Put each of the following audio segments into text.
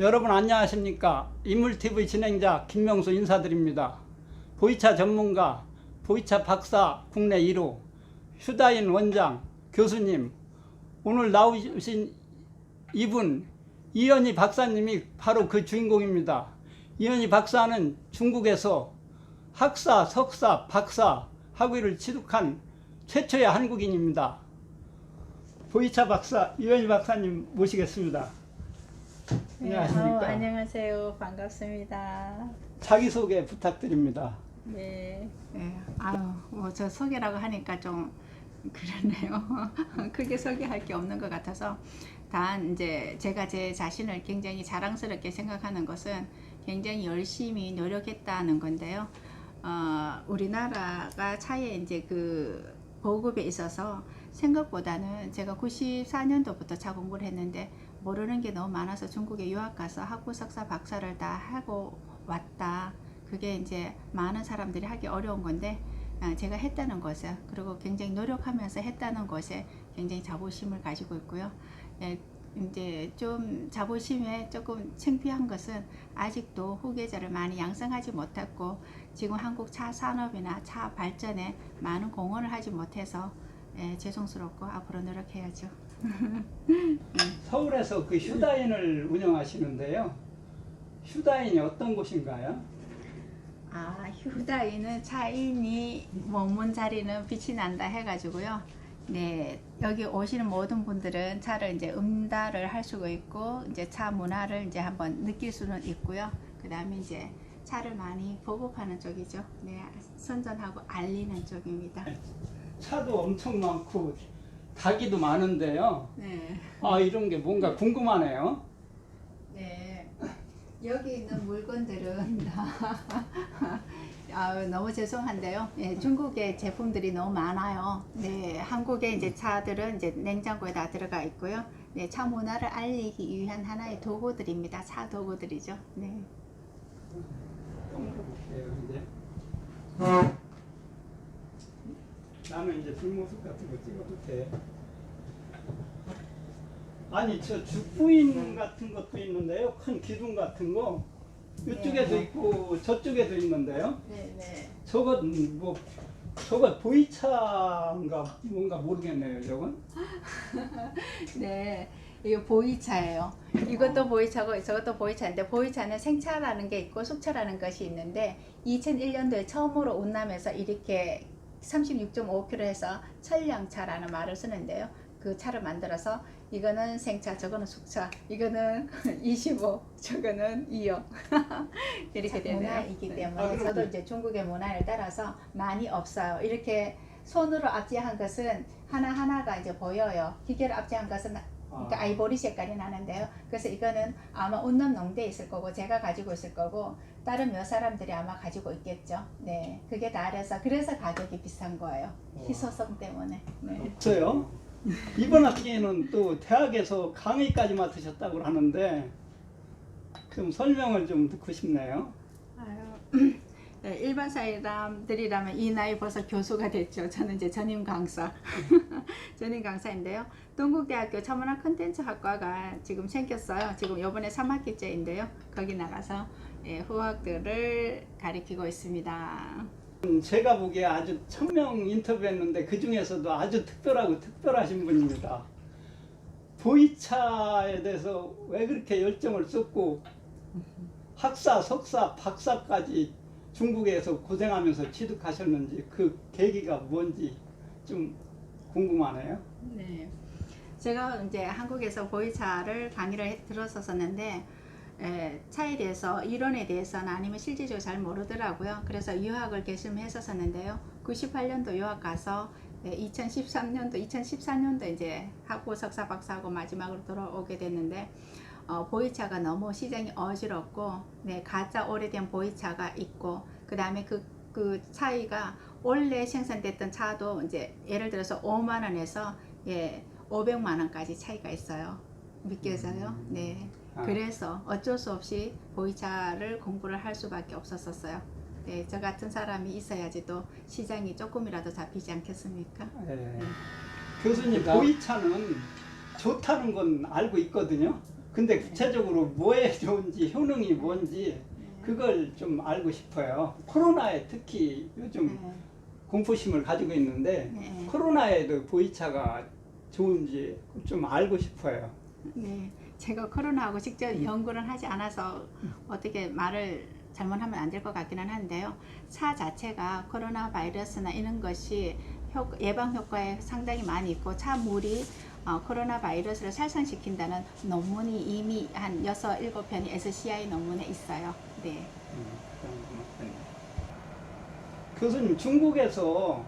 여러분 안녕하십니까? 인물TV 진행자 김명수 인사드립니다. 보이차 전문가, 보이차 박사 국내 1호, 휴다인 원장, 교수님, 오늘 나오신 이분 이현희 박사님이 바로 그 주인공입니다. 이현희 박사는 중국에서 학사, 석사, 박사 학위를 취득한 최초의 한국인입니다. 보이차 박사 이현희 박사님 모시겠습니다. 네, 안녕하십니까? 어, 안녕하세요. 반갑습니다. 자기소개 부탁드립니다. 네. 네. 아유, 뭐 저 소개라고 하니까 좀 그러네요. 크게 소개할 게 없는 것 같아서 단 이제 제가 제 자신을 굉장히 자랑스럽게 생각하는 것은 굉장히 열심히 노력했다는 건데요. 어, 우리나라가 차에 이제 그 보급에 있어서 생각보다는 제가 94년도부터 차 공부를 했는데 모르는 게 너무 많아서 중국에 유학 가서 학부 석사 박사를 다 하고 왔다. 그게 이제 많은 사람들이 하기 어려운 건데 아, 제가 했다는 것에 그리고 굉장히 노력하면서 했다는 것에 굉장히 자부심을 가지고 있고요. 예, 이제 좀 자부심에 조금 창피한 것은 아직도 후계자를 많이 양성하지 못했고 지금 한국 차 산업이나 차 발전에 많은 공헌을 하지 못해서 예, 죄송스럽고 앞으로 노력해야죠. 서울에서 그 휴다인을 운영하시는데요. 휴다인이 어떤 곳인가요? 아, 휴다이는 차인이 머문 자리는 빛이 난다 해가지고요. 네, 여기 오시는 모든 분들은 차를 이제 음다를 할 수가 있고, 이제 차 문화를 이제 한번 느낄 수는 있고요. 그 다음에 이제 차를 많이 보급하는 쪽이죠. 네, 선전하고 알리는 쪽입니다. 차도 엄청 많고 닭이도 많은데요. 네. 아 이런 게 뭔가 궁금하네요. 네. 여기 있는 물건들은 다 아, 너무 죄송한데요. 예, 중국의 제품들이 너무 많아요. 네, 한국의 이제 차들은 이제 냉장고에 다 들어가 있고요. 네, 차 문화를 알리기 위한 하나의 도구들입니다. 차 도구들이죠. 네. 이제. 나는 이제 뒷모습 같은 거 찍어도 돼. 아니 저 죽부인 같은 것도 있는데요. 큰 기둥 같은 거 이쪽에도 네. 있고 저쪽에도 있는데요. 네, 네. 저건 뭐 저거 보이차인가 뭔가 모르겠네요. 저건. 네, 이거 보이차예요. 이것도 보이차고 저것도 보이차인데 보이차는 생차라는 게 있고 숙차라는 것이 있는데 2001년도에 처음으로 운남에서 이렇게 36.5km 해서 천량차라는 말을 쓰는데요. 그 차를 만들어서 이거는 생차, 저거는 숙차, 이거는 25, 저거는 2호 이렇게 되네요. 문화이기 때문에 아. 저도 이제 중국의 문화를 따라서 많이 없어요. 이렇게 손으로 압제한 것은 하나 하나가 이제 보여요. 기계로 압제한 것은 그러니까 아. 아이보리 색깔이 나는데요. 그래서 이거는 아마 운남 농대에 있을 거고 제가 가지고 있을 거고 다른 몇 사람들이 아마 가지고 있겠죠. 네, 그게 다래서 그래서 가격이 비싼 거예요. 희소성 때문에. 네. 없어요. 이번 학기에는 또 대학에서 강의까지 맡으셨다고 하는데 좀 설명을 좀 듣고 싶네요. 아유, 네, 일반 사람들이라면 이 나이 벌써 교수가 됐죠. 저는 이제 전임 강사, 전임 강사인데요. 동국대학교 천문학 콘텐츠 학과가 지금 생겼어요. 지금 이번에 3학기째인데요. 거기 나가서 예, 후학들을 가리키고 있습니다. 음, 제가 보기에 아주 천명 인터뷰했는데 그 중에서도 아주 특별하고 특별하신 분입니다. 보이차에 대해서 왜 그렇게 열정을 쏟고 학사, 석사, 박사까지 중국에서 고생하면서 취득하셨는지 그 계기가 뭔지 좀 궁금하네요. 네. 제가 이제 한국에서 보이차를 강의를 에, 차에 대해서 이론에 대해서는 아니면 실질적으로 잘 모르더라고요. 그래서 유학을 결심했었었는데요. 98년도 유학 가서 2013년도, 2014년도 이제 학부 석사 박사하고 마지막으로 돌아오게 됐는데 어, 보이차가 너무 시장이 어지럽고 네, 가짜 오래된 보이차가 있고 그 다음에 그, 그 차이가 원래 생산됐던 차도 이제 예를 들어서 5만 원에서 예, 500만 원까지 차이가 있어요. 믿겨져요? 네. 아. 그래서 어쩔 수 없이 보이차를 공부를 할 수밖에 없었었어요. 네, 저 같은 사람이 있어야지 또 시장이 조금이라도 잡히지 않겠습니까? 예. 교수님 보이차는 좋다는 건 알고 있거든요. 근데 구체적으로 뭐에 좋은지 효능이 뭔지 그걸 좀 알고 싶어요. 코로나에 특히 요즘 네. 공포심을 가지고 있는데 네. 코로나에도 보이차가 좋은지 좀 알고 싶어요. 네, 제가 코로나하고 직접 연구를 하지 않아서 어떻게 말을 잘못하면 안 될 것 같기는 한데요. 차 자체가 코로나 바이러스나 이런 것이 효, 예방 효과에 상당히 많이 있고 차 물이 어, 코로나 바이러스를 살상시킨다는 논문이 이미 한 여섯 일곱 편이 SCI 논문에 있어요. 네. 음. 교수님 중국에서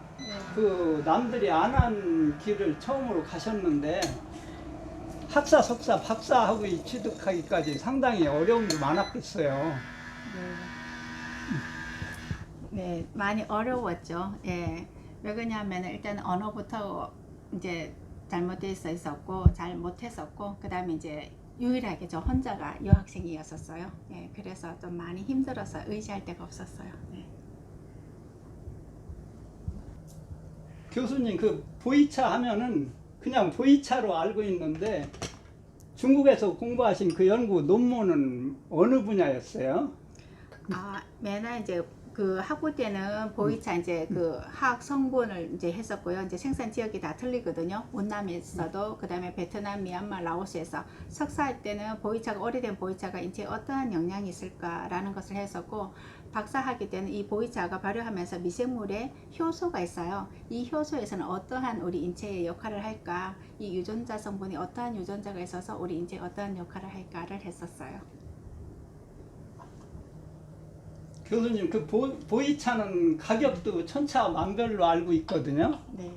그 남들이 안 한 길을 처음으로 가셨는데 학사, 석사, 박사하고 이 취득하기까지 상당히 어려움이 많았겠어요. 네, 많이 어려웠죠. 예. 왜 그러냐면 일단 언어부터 이제 잘못돼 있어 있었고 잘 못했었고 그 다음에 이제 유일하게 저 혼자가 여학생이었었어요. 예, 그래서 좀 많이 힘들어서 의지할 데가 없었어요. 네. 교수님 그 보이차 하면은 그냥 보이차로 알고 있는데 중국에서 공부하신 그 연구 논문은 어느 분야였어요? 아, 맨날 이제 그 학부 때는 보이차 이제 그 화학 성분을 이제 했었고요. 이제 생산 지역이 다 틀리거든요. 운남에서도 그다음에 베트남, 미얀마, 라오스에서 석사할 때는 보이차가 오래된 보이차가 인체에 어떠한 영향이 있을까라는 것을 했었고 박사학위 때는 이 보이차가 발효하면서 미생물의 효소가 있어요. 이 효소에서는 어떠한 우리 인체의 역할을 할까? 이 유전자 성분이 어떠한 유전자가 있어서 우리 인체에 어떠한 역할을 할까를 했었어요. 교수님 그 보, 보이차는 가격도 천차만별로 알고 있거든요. 네.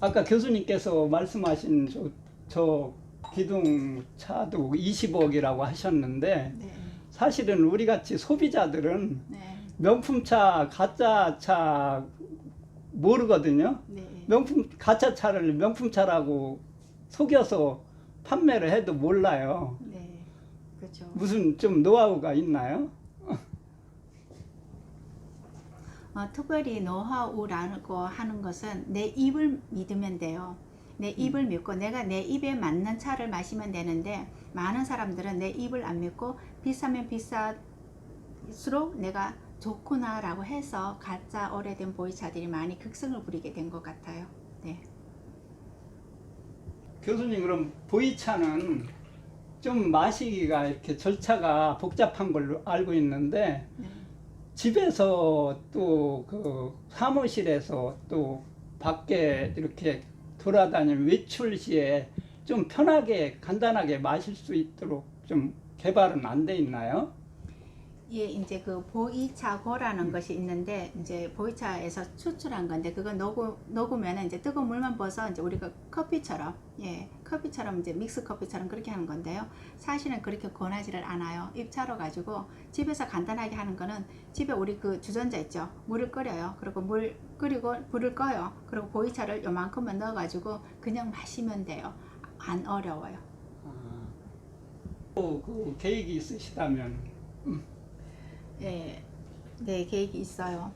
아까 교수님께서 말씀하신 저, 저 기둥차도 20억이라고 하셨는데 네. 사실은 우리 같이 소비자들은 네. 명품차, 가짜차 모르거든요. 네. 명품 가짜차를 명품차라고 속여서 판매를 해도 몰라요. 네, 그렇죠. 무슨 좀 노하우가 있나요? 어, 특별히 노하우라고 하는 것은 내 입을 믿으면 돼요. 내 입을 믿고 내가 내 입에 맞는 차를 마시면 되는데 많은 사람들은 내 입을 안 믿고 비싸면 비쌀수록 내가 좋구나 라고 해서 가짜 오래된 보이차들이 많이 극성을 부리게 된 것 같아요. 네. 교수님 그럼 보이차는 좀 마시기가 이렇게 절차가 복잡한 걸로 알고 있는데 네. 집에서 또 그 사무실에서 또 밖에 이렇게 돌아다니는 외출 시에 좀 편하게 간단하게 마실 수 있도록 좀 개발은 안 돼 있나요? 예, 이제 그 보이차고라는 것이 있는데 이제 보이차에서 추출한 건데 그거 녹으 녹으면 이제 뜨거운 물만 부어서 이제 우리가 커피처럼 예 커피처럼 이제 믹스 커피처럼 그렇게 하는 건데요. 사실은 그렇게 권하지를 않아요. 입차로 가지고 집에서 간단하게 하는 거는 집에 우리 그 주전자 있죠. 물을 끓여요. 그리고 물 끓이고 불을 꺼요. 그리고 보이차를 요만큼만 넣어가지고 그냥 마시면 돼요. 안 어려워요. 또그 계획이 있으시다면 예, 네, 계획이 있어요.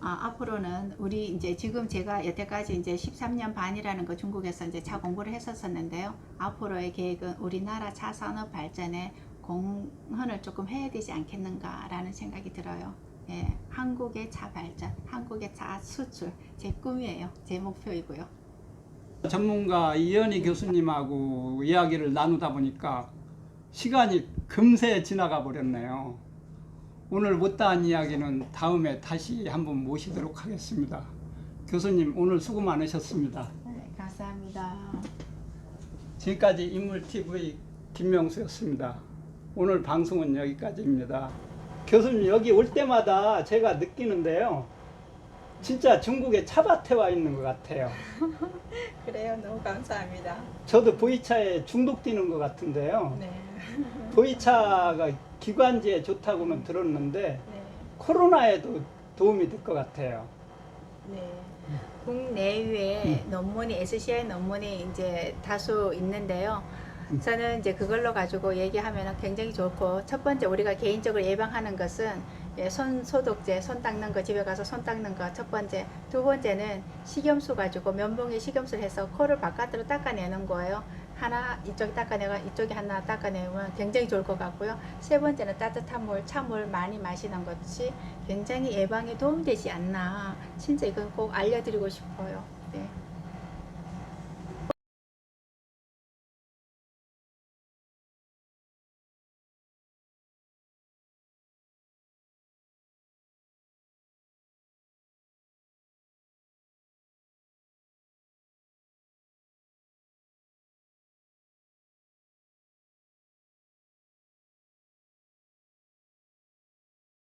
아, 앞으로는 우리 이제 지금 제가 여태까지 이제 13년 반이라는 거 중국에서 이제 차 공부를 했었었는데요. 앞으로의 계획은 우리나라 차 산업 발전에 공헌을 조금 해야 되지 않겠는가라는 생각이 들어요. 예, 한국의 차 발전, 한국의 차 수출 제 꿈이에요. 제 목표이고요. 전문가 이현희 교수님하고 이야기를 나누다 보니까 시간이 금세 지나가 버렸네요. 오늘 못다한 이야기는 다음에 다시 한번 모시도록 하겠습니다. 교수님 오늘 수고 많으셨습니다. 네, 감사합니다. 지금까지 인물TV 김명수였습니다. 오늘 방송은 여기까지입니다. 교수님 여기 올 때마다 제가 느끼는데요. 진짜 중국의 차밭에 와 있는 것 같아요. 그래요, 너무 감사합니다. 저도 보이차에 중독되는 것 같은데요. 네, 보이차가 기관지에 좋다고는 들었는데 네. 코로나에도 도움이 될 것 같아요. 네. 국내외 논문이 SCI 논문이 이제 다수 있는데요. 음. 저는 이제 그걸로 가지고 얘기하면 굉장히 좋고 첫 번째 우리가 개인적으로 예방하는 것은 예, 손 소독제, 손 닦는 거 집에 가서 손 닦는 거 첫 번째. 두 번째는 식염수 가지고 면봉에 식염수를 해서 코를 바깥으로 닦아내는 거예요. 하나 이쪽에 닦아내고 이쪽에 하나 닦아내면 굉장히 좋을 것 같고요. 세 번째는 따뜻한 물, 찬물 많이 마시는 것이 굉장히 예방에 도움되지 않나. 진짜 이건 꼭 알려드리고 싶어요. 네.